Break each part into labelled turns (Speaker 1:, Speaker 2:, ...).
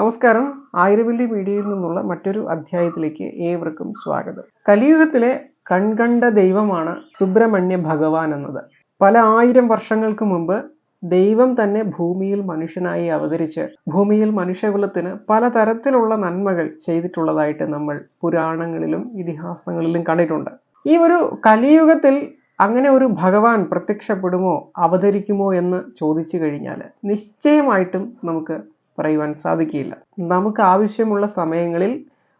Speaker 1: നമസ്കാരം. ആയിരവല്ലി മീഡിയയിൽ നിന്നുള്ള മറ്റൊരു അധ്യായത്തിലേക്ക് ഏവർക്കും സ്വാഗതം. കലിയുഗത്തിലെ കൺകണ്ട ദൈവമാണ് സുബ്രഹ്മണ്യ ഭഗവാൻ എന്നത്. പല ആയിരം വർഷങ്ങൾക്ക് മുമ്പ് ദൈവം തന്നെ ഭൂമിയിൽ മനുഷ്യനായി അവതരിച്ച് ഭൂമിയിൽ മനുഷ്യകുലത്തിന് പലതരത്തിലുള്ള നന്മകൾ ചെയ്തിട്ടുള്ളതായിട്ട് നമ്മൾ പുരാണങ്ങളിലും ഇതിഹാസങ്ങളിലും കണ്ടിട്ടുണ്ട്. ഈ ഒരു കലിയുഗത്തിൽ അങ്ങനെ ഒരു ഭഗവാൻ പ്രത്യക്ഷപ്പെടുമോ അവതരിക്കുമോ എന്ന് ചോദിച്ചു കഴിഞ്ഞാൽ നിശ്ചയമായിട്ടും നമുക്ക് പറയുവാൻ സാധിക്കില്ല നമുക്ക് ആവശ്യമുള്ള സമയങ്ങളിൽ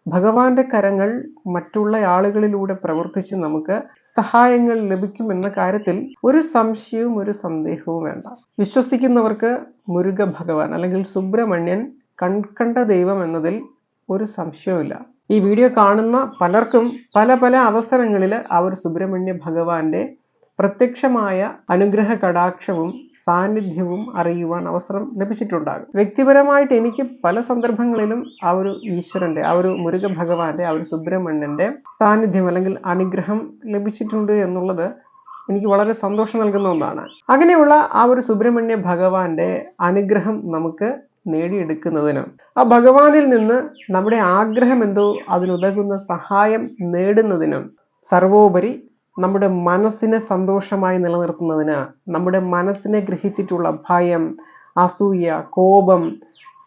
Speaker 1: ഭഗവാന്റെ കരങ്ങൾ മറ്റുള്ള ആളുകളിലൂടെ പ്രവർത്തിച്ച് നമുക്ക് സഹായങ്ങൾ ലഭിക്കുമെന്ന കാര്യത്തിൽ ഒരു സംശയവും ഒരു സന്ദേഹവും വേണ്ട. വിശ്വസിക്കുന്നവർക്ക് മുരുക ഭഗവാൻ അല്ലെങ്കിൽ സുബ്രഹ്മണ്യൻ കൺകണ്ട ദൈവം എന്നതിൽ ഒരു സംശയവുമില്ല. ഈ വീഡിയോ കാണുന്ന പലർക്കും പല പല അവസരങ്ങളിൽ ആ ഒരു സുബ്രഹ്മണ്യ ഭഗവാന്റെ പ്രത്യക്ഷമായ അനുഗ്രഹ കടാക്ഷവും സാന്നിധ്യവും അറിയുവാൻ അവസരം ലഭിച്ചിട്ടുണ്ടാകും. വ്യക്തിപരമായിട്ട് എനിക്ക് പല സന്ദർഭങ്ങളിലും ആ ഒരു ഈശ്വരന്റെ ആ ഒരു മുരുക ഭഗവാന്റെ ആ ഒരു സുബ്രഹ്മണ്യന്റെ സാന്നിധ്യം അല്ലെങ്കിൽ അനുഗ്രഹം ലഭിച്ചിട്ടുണ്ട് എന്നുള്ളത് എനിക്ക് വളരെ സന്തോഷം നൽകുന്ന ഒന്നാണ്. അങ്ങനെയുള്ള ആ ഒരു സുബ്രഹ്മണ്യ ഭഗവാന്റെ അനുഗ്രഹം നമുക്ക് നേടിയെടുക്കുന്നതിനും ആ ഭഗവാനിൽ നിന്ന് നമ്മുടെ ആഗ്രഹം എന്തോ അതിനുതകുന്ന സഹായം നേടുന്നതിനും സർവോപരി നമ്മുടെ മനസ്സിനെ സന്തോഷമായി നിലനിർത്തുന്നതിന് നമ്മുടെ മനസ്സിനെ ഗ്രഹിച്ചിട്ടുള്ള ഭയം അസൂയ കോപം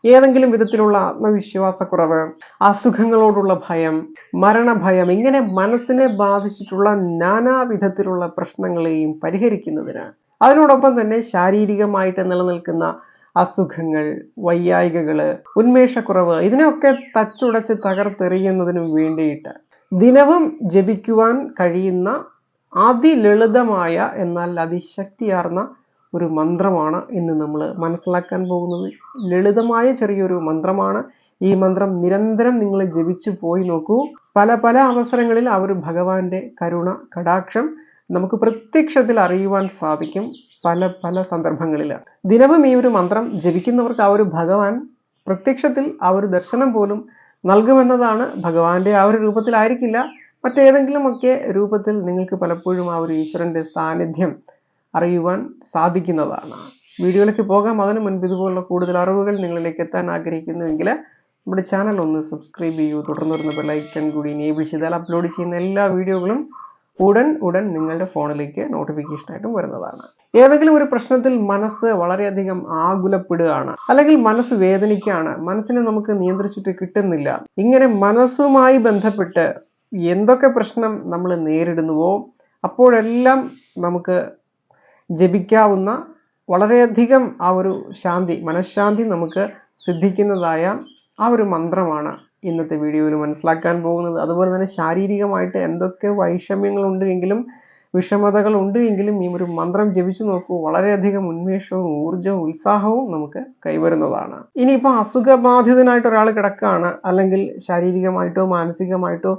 Speaker 1: ഏതെങ്കിലും വിധത്തിലുള്ള ആത്മവിശ്വാസക്കുറവ് അസുഖങ്ങളോടുള്ള ഭയം മരണഭയം ഇങ്ങനെ മനസ്സിനെ ബാധിച്ചിട്ടുള്ള നാനാവിധത്തിലുള്ള പ്രശ്നങ്ങളെയും പരിഹരിക്കുന്നതിന് അതിനോടൊപ്പം തന്നെ ശാരീരികമായിട്ട് നിലനിൽക്കുന്ന അസുഖങ്ങൾ വയ്യായികകൾ ഉന്മേഷക്കുറവ് ഇതിനെയൊക്കെ തച്ചുടച്ച് തകർത്തെറിയുന്നതിനും വേണ്ടിയിട്ട് ദിനവും ജപിക്കുവാൻ കഴിയുന്ന അതിലളിതമായ എന്നാൽ അതിശക്തിയാർന്ന ഒരു മന്ത്രമാണ് ഇന്ന് നമ്മൾ മനസ്സിലാക്കാൻ പോകുന്നത്. ലളിതമായ ചെറിയൊരു മന്ത്രമാണ്. ഈ മന്ത്രം നിരന്തരം നിങ്ങൾ ജപിച്ചു പോയി നോക്കൂ. പല പല അവസരങ്ങളിൽ ഒരു ഭഗവാന്റെ കരുണ കടാക്ഷം നമുക്ക് പ്രത്യക്ഷത്തിൽ അറിയുവാൻ സാധിക്കും പല പല സന്ദർഭങ്ങളിൽ. ദിനവും ഈ ഒരു മന്ത്രം ജപിക്കുന്നവർക്ക് ആ ഒരു ഭഗവാൻ പ്രത്യക്ഷത്തിൽ ആ ഒരു ദർശനം പോലും നൽകുമെന്നതാണ് ഭഗവാന്റെ ആ ഒരു രൂപത്തിലായിരിക്കില്ല. മറ്റേതെങ്കിലുമൊക്കെ രൂപത്തിൽ നിങ്ങൾക്ക് പലപ്പോഴും ആ ഒരു ഈശ്വരന്റെ സാന്നിധ്യം അറിയുവാൻ സാധിക്കുന്നതാണ്. വീഡിയോയിലേക്ക് പോകാം. അതിനു മുൻപ് ഇതുപോലുള്ള കൂടുതൽ അറിവുകൾ നിങ്ങളിലേക്ക് എത്താൻ ആഗ്രഹിക്കുന്നുവെങ്കിൽ നമ്മുടെ ചാനൽ ഒന്ന് സബ്സ്ക്രൈബ് ചെയ്യൂ. തുടർന്ന് വരുന്ന ബെല്ലൈക്കൺ കൂടി എനേബിൾ ചെയ്താൽ അപ്ലോഡ് ചെയ്യുന്ന എല്ലാ വീഡിയോകളും ഉടൻ ഉടൻ നിങ്ങളുടെ ഫോണിലേക്ക് നോട്ടിഫിക്കേഷനായിട്ടും വരുന്നതാണ്. ഏതെങ്കിലും ഒരു പ്രശ്നത്തിൽ മനസ്സ് വളരെയധികം ആകുലപ്പെടുകയാണ് അല്ലെങ്കിൽ മനസ്സ് വേദനിക്കുകയാണ്. മനസ്സിനെ നമുക്ക് നിയന്ത്രിച്ചിട്ട് കിട്ടുന്നില്ല. ഇങ്ങനെ മനസ്സുമായി ബന്ധപ്പെട്ട് എന്തൊക്കെ പ്രശ്നം നമ്മൾ നേരിടുന്നുവോ അപ്പോഴെല്ലാം നമുക്ക് ജപിക്കാവുന്ന വളരെയധികം ആ ഒരു ശാന്തി മനഃശാന്തി നമുക്ക് സിദ്ധിക്കുന്നതായ ആ ഒരു മന്ത്രമാണ് ഇന്നത്തെ വീഡിയോയിൽ മനസ്സിലാക്കാൻ പോകുന്നത്. അതുപോലെ തന്നെ ശാരീരികമായിട്ട് എന്തൊക്കെ വൈഷമ്യങ്ങളുണ്ട് എങ്കിലും വിഷമതകൾ ഉണ്ട് എങ്കിലും ഈ ഒരു മന്ത്രം ജപിച്ചു നോക്കൂ വളരെയധികം ഉന്മേഷവും ഊർജവും ഉത്സാഹവും നമുക്ക് കൈവരുന്നതാണ്. ഇനിയിപ്പോൾ അസുഖബാധിതനായിട്ട് ഒരാൾ കിടക്കുകയാണ് അല്ലെങ്കിൽ ശാരീരികമായിട്ടോ മാനസികമായിട്ടോ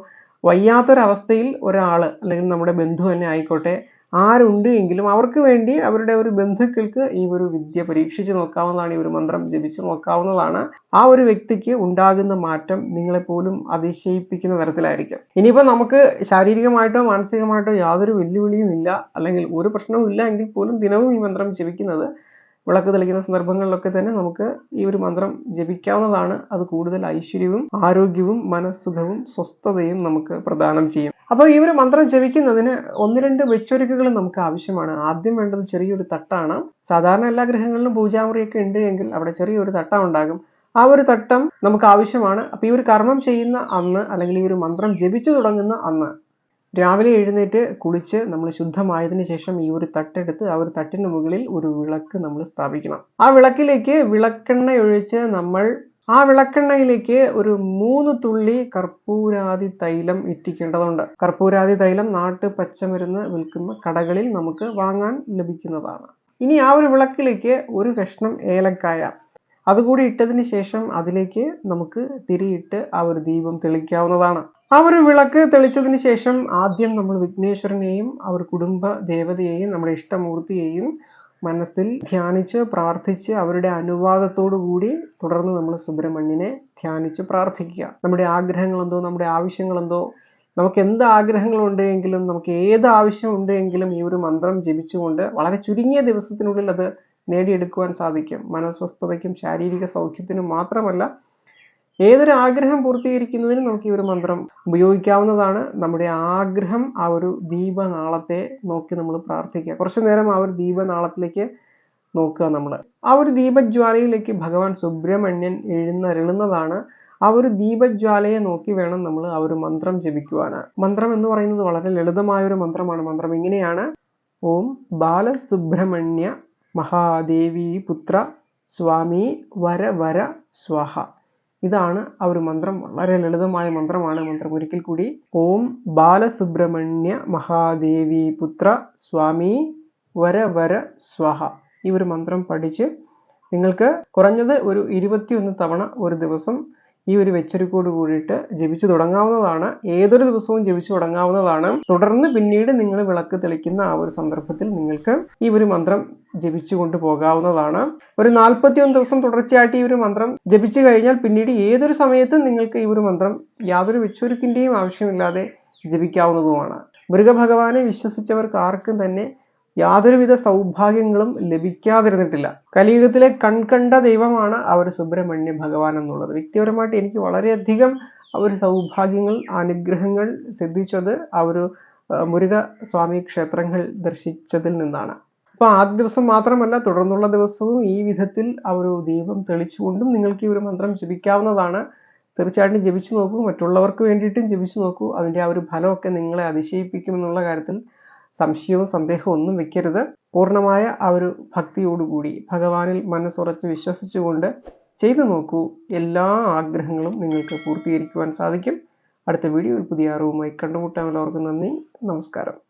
Speaker 1: വയ്യാത്തൊരവസ്ഥയിൽ ഒരാൾ അല്ലെങ്കിൽ നമ്മുടെ ബന്ധു തന്നെ ആയിക്കോട്ടെ ആരുണ്ട് എങ്കിലും അവർക്ക് വേണ്ടി അവരുടെ ഒരു ബന്ധുക്കൾക്ക് ഈ ഒരു വിദ്യ പരീക്ഷിച്ച് നോക്കാവുന്നതാണ് ഈ ഒരു മന്ത്രം ജപിച്ച് നോക്കാവുന്നതാണ്. ആ ഒരു വ്യക്തിക്ക് ഉണ്ടാകുന്ന മാറ്റം നിങ്ങളെ പോലും അതിശയിപ്പിക്കുന്ന തരത്തിലായിരിക്കും. ഇനിയിപ്പോൾ നമുക്ക് ശാരീരികമായിട്ടോ മാനസികമായിട്ടോ യാതൊരു വെല്ലുവിളിയും ഇല്ല. അല്ലെങ്കിൽ ഒരു പ്രശ്നവും ഇല്ല എങ്കിൽ പോലും ദിനവും ഈ മന്ത്രം ജപിക്കുന്നത് വിളക്ക് തെളിക്കുന്ന സന്ദർഭങ്ങളിലൊക്കെ തന്നെ നമുക്ക് ഈ ഒരു മന്ത്രം ജപിക്കാവുന്നതാണ്. അത് കൂടുതൽ ഐശ്വര്യവും ആരോഗ്യവും മനസ്സുഖവും സ്വസ്ഥതയും നമുക്ക് പ്രദാനം ചെയ്യും. അപ്പോൾ ഈ ഒരു മന്ത്രം ജപിക്കുന്നതിന് ഒന്ന് രണ്ട് വെച്ചൊരുക്കുകൾ നമുക്ക് ആവശ്യമാണ്. ആദ്യം വേണ്ടത് ചെറിയൊരു തട്ടാണ്. സാധാരണ എല്ലാ ഗ്രഹങ്ങളിലും പൂജാമുറിയൊക്കെ ഉണ്ട് എങ്കിൽ അവിടെ ചെറിയൊരു തട്ടം ഉണ്ടാകും. ആ ഒരു തട്ടം നമുക്ക് ആവശ്യമാണ്. അപ്പോൾ ഈ ഒരു കർമ്മം ചെയ്യുന്ന അന്ന് അല്ലെങ്കിൽ ഈ ഒരു മന്ത്രം ജപിച്ചു തുടങ്ങുന്ന അന്ന് രാവിലെ എഴുന്നേറ്റ് കുളിച്ച് നമ്മൾ ശുദ്ധമായതിന് ശേഷം ഈ ഒരു തട്ടെടുത്ത് ആ ഒരു തട്ടിന് മുകളിൽ ഒരു വിളക്ക് നമ്മൾ സ്ഥാപിക്കണം. ആ വിളക്കിലേക്ക് വിളക്കെണ്ണ ഒഴിച്ച് നമ്മൾ ആ വിളക്കെണ്ണയിലേക്ക് ഒരു മൂന്ന് തുള്ളി കർപ്പൂരാതി തൈലം ഇറ്റിക്കേണ്ടതുണ്ട്. കർപ്പൂരാതി തൈലം നാട്ടു പച്ചമരുന്ന് വിൽക്കുന്ന കടകളിൽ നമുക്ക് വാങ്ങാൻ ലഭിക്കുന്നതാണ്. ഇനി ആ ഒരു വിളക്കിലേക്ക് ഒരു കഷ്ണം ഏലക്കായ. അതുകൂടി ഇട്ടതിന് ശേഷം അതിലേക്ക് നമുക്ക് തിരിയിട്ട് ആ ഒരു ദീപം തെളിക്കാവുന്നതാണ്. ആ ഒരു വിളക്ക് തെളിച്ചതിന് ശേഷം ആദ്യം നമ്മൾ വിഘ്നേശ്വരനെയും അവർ കുടുംബ ദേവതയെയും നമ്മുടെ ഇഷ്ടമൂർത്തിയെയും മനസ്സിൽ ധ്യാനിച്ച് പ്രാർത്ഥിച്ച് അവരുടെ അനുവാദത്തോടു കൂടി തുടർന്ന് നമ്മൾ സുബ്രഹ്മണ്യനെ ധ്യാനിച്ച് പ്രാർത്ഥിക്കുക. നമ്മുടെ ആഗ്രഹങ്ങളെന്തോ നമ്മുടെ ആവശ്യങ്ങളെന്തോ നമുക്ക് എന്ത് ആഗ്രഹങ്ങൾ ഉണ്ടെങ്കിലും നമുക്ക് ഏത് ആവശ്യം ഉണ്ടെങ്കിലും ഈ ഒരു മന്ത്രം ജപിച്ചുകൊണ്ട് വളരെ ചുരുങ്ങിയ ദിവസത്തിനുള്ളിൽ അത് നേടിയെടുക്കുവാൻ സാധിക്കും. മനസ്വസ്ഥതയ്ക്കും ശാരീരിക സൗഖ്യത്തിനും മാത്രമല്ല ഏതൊരു ആഗ്രഹം പൂർത്തീകരിക്കുന്നതിന് നമുക്ക് ഈ ഒരു മന്ത്രം ഉപയോഗിക്കാവുന്നതാണ്. നമ്മുടെ ആഗ്രഹം ആ ഒരു ദീപനാളത്തെ നോക്കി നമ്മൾ പ്രാർത്ഥിക്കുക. കുറച്ചു നേരം ആ ഒരു ദീപനാളത്തിലേക്ക് നോക്കുക നമ്മൾ. ആ ഒരു ദീപജ്വാലയിലേക്ക് ഭഗവാൻ സുബ്രഹ്മണ്യൻ എഴുന്നരുളുന്നതാണ്. ആ ഒരു ദീപജ്വാലയെ നോക്കി വേണം നമ്മൾ ആ ഒരു മന്ത്രം ജപിക്കുവാന്. മന്ത്രം എന്ന് പറയുന്നത് വളരെ ലളിതമായ ഒരു മന്ത്രമാണ്. മന്ത്രം ഇങ്ങനെയാണ്. ഓം ബാലസുബ്രഹ്മണ്യ മഹാദേവി പുത്ര സ്വാമി വര വര സ്വാഹ. ഇതാണ് ആ ഒരു മന്ത്രം. വളരെ ലളിതമായ മന്ത്രമാണ് മന്ത്രം. ഒരിക്കൽ കൂടി ഓം ബാലസുബ്രഹ്മണ്യ മഹാദേവി പുത്ര സ്വാമി വര വര സ്വഹ ഈ ഒരു മന്ത്രം പഠിച്ച് നിങ്ങൾക്ക് കുറഞ്ഞത് ഒരു ഇരുപത്തിയൊന്ന് തവണ ഒരു ദിവസം ഈ ഒരു വെച്ചരിക്കോട് കൂടിയിട്ട് ജപിച്ചു തുടങ്ങാവുന്നതാണ്. ഏതൊരു ദിവസവും ജപിച്ചു തുടങ്ങാവുന്നതാണ്. തുടർന്ന് പിന്നീട് നിങ്ങൾ വിളക്ക് തെളിക്കുന്ന ആ ഒരു സന്ദർഭത്തിൽ നിങ്ങൾക്ക് ഈ ഒരു മന്ത്രം ജപിച്ചു കൊണ്ട് പോകാവുന്നതാണ്. ഒരു നാൽപ്പത്തിയൊന്ന് ദിവസം തുടർച്ചയായിട്ട് ഈ ഒരു മന്ത്രം ജപിച്ചു കഴിഞ്ഞാൽ പിന്നീട് ഏതൊരു സമയത്തും നിങ്ങൾക്ക് ഈ ഒരു മന്ത്രം യാതൊരു വെച്ചൊരുക്കിന്റെയും ആവശ്യമില്ലാതെ ജപിക്കാവുന്നതുമാണ്. മൃഗഭഗവാനെ വിശ്വസിച്ചവർക്ക് ആർക്കും തന്നെ യാതൊരുവിധ സൗഭാഗ്യങ്ങളും ലഭിക്കാതിരുന്നിട്ടില്ല. കലിയുഗത്തിലെ കൺകണ്ട ദൈവമാണ് അവർ സുബ്രഹ്മണ്യ ഭഗവാൻ എന്നുള്ളത്. വ്യക്തിപരമായിട്ട് എനിക്ക് വളരെയധികം ആ ഒരു സൗഭാഗ്യങ്ങൾ അനുഗ്രഹങ്ങൾ സിദ്ധിച്ചത് ആ ഒരു മുരുക സ്വാമി ക്ഷേത്രങ്ങൾ ദർശിച്ചതിൽ നിന്നാണ്. അപ്പോൾ ആദ്യ ദിവസം മാത്രമല്ല തുടർന്നുള്ള ദിവസവും ഈ വിധത്തിൽ ആ ഒരു ദീപം തെളിച്ചുകൊണ്ടും നിങ്ങൾക്ക് ഈ ഒരു മന്ത്രം ജപിക്കാവുന്നതാണ്. തീർച്ചയായിട്ടും ജപിച്ചു നോക്കൂ. മറ്റുള്ളവർക്ക് വേണ്ടിയിട്ടും ജപിച്ചു നോക്കൂ. അതിന്റെ ആ ഒരു ഫലമൊക്കെ നിങ്ങളെ അതിശയിപ്പിക്കുമെന്നുള്ള കാര്യത്തിൽ സംശയവും സന്ദേഹവും ഒന്നും വെക്കരുത്. പൂർണമായ ആ ഒരു ഭക്തിയോടുകൂടി ഭഗവാനിൽ മനസ്സുറച്ച് വിശ്വസിച്ചുകൊണ്ട് ചെയ്തു നോക്കൂ. എല്ലാ ആഗ്രഹങ്ങളും നിങ്ങൾക്ക് പൂർത്തീകരിക്കുവാൻ സാധിക്കും. അടുത്ത വീഡിയോയിൽ പുതിയ അറിവുമായി കണ്ടുമുട്ടാൻ എല്ലാവർക്കും നന്ദി. നമസ്കാരം.